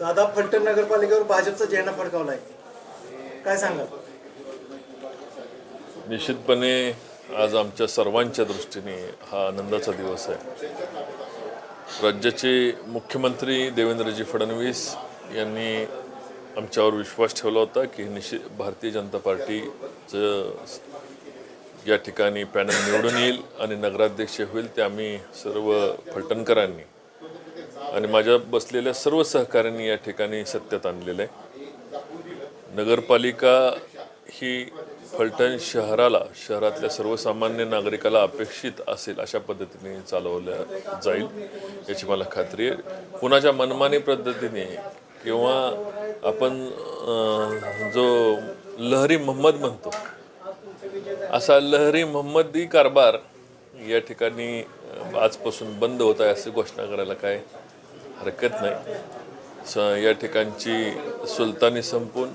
दादा फलटण नगरपालिकेवर भाजपचा झेंडा फडकावलाय. काय सांगाल? निश्चितपणे आज आमच्या सर्वांच्या दृष्टीने हा आनंदाचा दिवस आहे. राज्याचे मुख्यमंत्री देवेंद्रजी फडणवीस यांनी आमच्यावर विश्वास ठेवला होता की निश्चित भारतीय जनता पार्टीचं या ठिकाणी पॅनल निवडून येईल आणि नगराध्यक्ष होईल ते आम्ही सर्व फलटणकरांनी आणि माझ्या बसलेल्या सर्व सहकाऱ्यांनी या ठिकाणी सत्यात आणलेलं आहे. नगरपालिका ही फलटण शहराला शहरातल्या सर्वसामान्य नागरिकाला अपेक्षित असेल अशा पद्धतीने चालवल्या जाईल याची मला खात्री आहे. कुणाच्या मनमानी पद्धतीने किंवा आपण जो लहरी मोहम्मद म्हणतो असा लहरी मोहम्मदी कारभार या ठिकाणी आजपासून बंद होत आहे अशी घोषणा करायला काय हरकत नाही. स या ठिकाणची सुलतानी संपून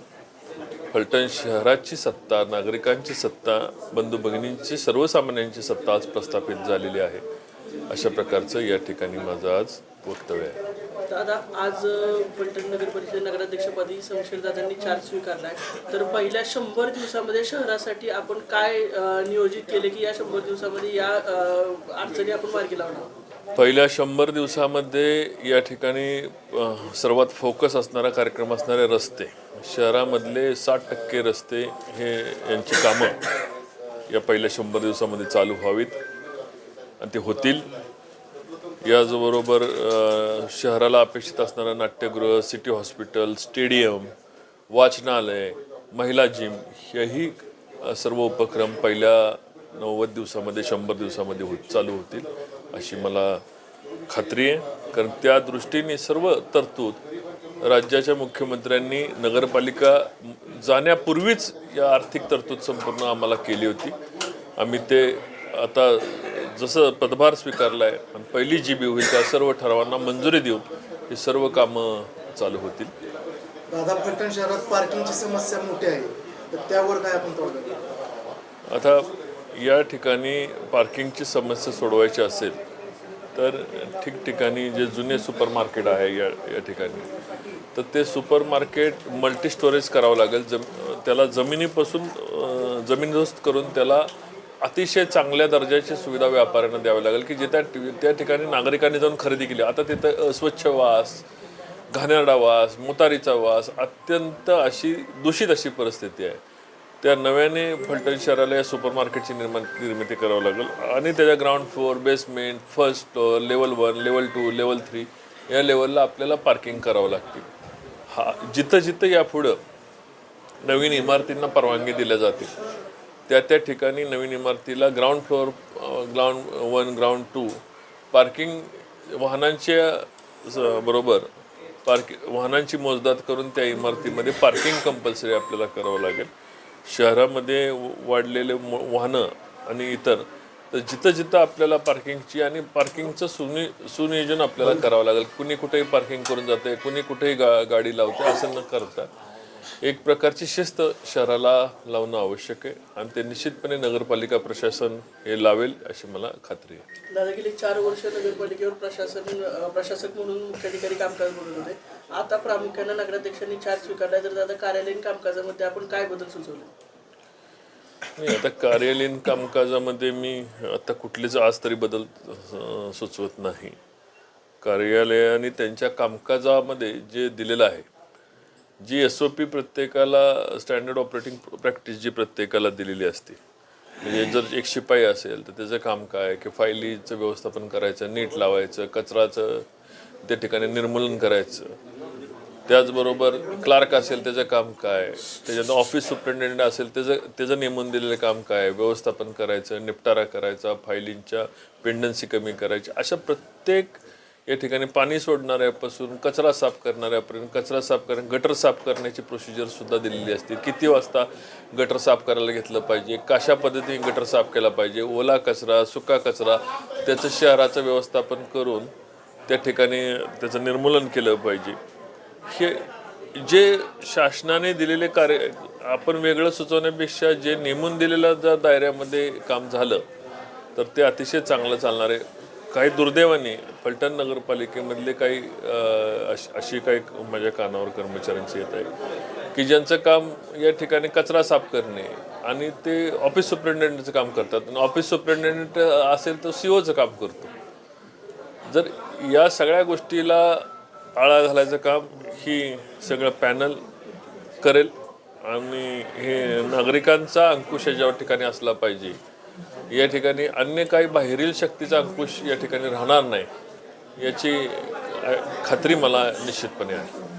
फलटण शहराची सत्ता नागरिकांची सत्ता बंधू भगिनींची सर्वसामान्यांची सत्ता आज प्रस्थापित झालेली आहे. अशा प्रकारचं या ठिकाणी माझं आज वक्तव्य आहे. दादा आज अ, फलटण नगर परिषद नगराध्यक्षपदी शमशेरदादांनी चार्ज स्वीकारलाय तर पहिल्या शंभर दिवसामध्ये शहरासाठी आपण काय नियोजित केले की या शंभर दिवसामध्ये या अडचणी आपण मार्गी लावणार? पहिल्या शंभर दिवसामध्ये या ठिकाणी सर्वात फोकस असणारा कार्यक्रम असणारे रस्ते. शहरामधले साठ टक्के रस्ते हे यांची कामं या पहिल्या शंभर दिवसामध्ये चालू व्हावीत. आणि ते होतील. याचबरोबर शहराला अपेक्षित असणारं नाट्यगृह सिटी हॉस्पिटल स्टेडियम वाचनालय महिला जिम हेही सर्व उपक्रम पहिल्या नव्वद दिवसामध्ये शंभर दिवसामध्ये हो चालू होतील. अशी मला खात्री आहे. कारण त्या दृष्टीने सर्व तरतूद राज्याच्या मुख्यमंत्र्यांनी नगरपालिका जाण्यापूर्वीच या आर्थिक तरतूद संपूर्ण आम्हाला केली होती. आम्ही ते आता जसं पदभार स्वीकारला आहे आणि पहिली जी बी होईल त्या सर्व ठरावांना मंजुरी देऊन ही सर्व कामं चालू होतील. दादा फलटण शहरात पार्किंगची समस्या मोठी आहे. तर त्यावर काय आपण? आता या ठिकाणी पार्किंगची समस्या सोडवायची असेल तर ठिकठिकाणी जे जुने सुपर मार्केट आहे या या ठिकाणी तर ते सुपर मार्केट मल्टी स्टोरेज करावं लागेल. जम त्याला जमिनीपासून जमीनदोस्त करून त्याला अतिशय चांगल्या दर्जाची सुविधा व्यापाऱ्यांना द्यावी लागेल की जे त्या त्या ठिकाणी नागरिकांनी जाऊन खरेदी केली. आता तिथं अस्वच्छ वास घाणेरडा वास मुतारीचा वास अत्यंत अशी दूषित अशी परिस्थिती आहे. त्या नव्याने फलटण शहराला या सुपर मार्केटची निर्माण निर्मिती करावं लागेल. आणि त्याच्या ground floor basement first floor level one level two level three या लेवलला आपल्याला पार्किंग करावं लागतील. हा जिथं जिथं यापुढं नवीन इमारतींना परवानगी दिल्या जातील त्या त्या ठिकाणी नवीन इमारतीला ground floor ground one ground two parking वाहनांच्या स- बरोबर पार्किंग वाहनांची मोजदाद करून त्या इमारतीमध्ये पार्किंग कंपल्सरी आपल्याला करावं लागेल. शहरामध्ये वाढलेले वाहनं आणि इतर तर जिथं जिथं आपल्याला पार्किंगची आणि पार्किंगचं सुनि सुनियोजन आपल्याला करावं लागेल. कुणी कुठेही पार्किंग करून जाते कुणी कुठेही गा गाडी लावते असं न करता एक प्रकारची शिस्त शहराला लावणं आवश्यक आहे आणि ते निश्चितपणे नगरपालिका प्रशासन हे लावेल अशी मला खात्री आहे. दादा गेले चार वर्ष नगरपालिकेवर प्रशासन प्रशासक म्हणून मुख्याधिकारी कामकाज बघत होते. आता प्रामुख्याने नगराध्यक्षांनी चार्ज स्वीकारलाय. तर दादा कार्यालयीन कामकाजामध्ये आपण काय बदल सुचवले? नाही आता कार्यालयीन कामकाजामध्ये मी आता कुठलेच आज तरी बदल सुचवत नाही. कार्यालयाने त्यांच्या कामकाजामध्ये जे दिलेलं आहे जी एस ओ पी प्रत्येकाला स्टँडर्ड ऑपरेटिंग प्रॅक्टिस जी प्रत्येकाला दिलेली असते. म्हणजे जर एक शिपाई असेल तर त्याचं काम काय? की फायलीचं व्यवस्थापन करायचं नीट लावायचं कचराचं त्या ठिकाणी निर्मूलन करायचं. त्याचबरोबर क्लार्क असेल त्याचं काम काय? त्याच्यानंतर ऑफिस सुपरिटेंडेंट असेल त्याचं त्याचं नेमून दिलेलं काम काय? व्यवस्थापन करायचं निपटारा करायचा फायलींच्या पेंडन्सी कमी करायची. अशा प्रत्येक या ठिकाणी पाणी सोडणाऱ्यापासून कचरा साफ करणाऱ्यापर्यंत कचरा साफ करणं गटर साफ करण्याची प्रोसिजरसुद्धा दिलेली असते. किती वाजता गटर साफ करायला घेतलं पाहिजे? कशा पद्धतीने गटर साफ केला पाहिजे? ओला कचरा सुका कचरा त्याचं शहराचं व्यवस्थापन करून त्या ठिकाणी त्याचं निर्मूलन केलं पाहिजे. हे जे शासनाने दिलेले कार्य आपण वेगळं सुचवण्यापेक्षा जे नेमून दिलेल्या जर दायऱ्यामध्ये काम झालं तर ते अतिशय चांगलं चालणार आहे. काही दुर्दैवाने फलटण नगरपालिकेमधले काही अश- अशी काही माझ्या कानावर कर्मचाऱ्यांची येत आहे की ज्यांचं काम या ठिकाणी कचरा साफ करणे आणि ते ऑफिस सुपरिटेंडंटचं काम करतात. आणि ऑफिस सुपरिटेंडंट असेल तर सी ओचं काम करतो. जर या सगळ्या गोष्टीला आळा घालायचं काम ही सगळं पॅनल करेल आणि हे नागरिकांचा अंकुश याच्या ठिकाणी असला पाहिजे. या ठिकाणी अन्य काही बाहेरील शक्तीचा अंकुश या ठिकाणी राहणार नाही याची खात्री मला निश्चितपणे आहे.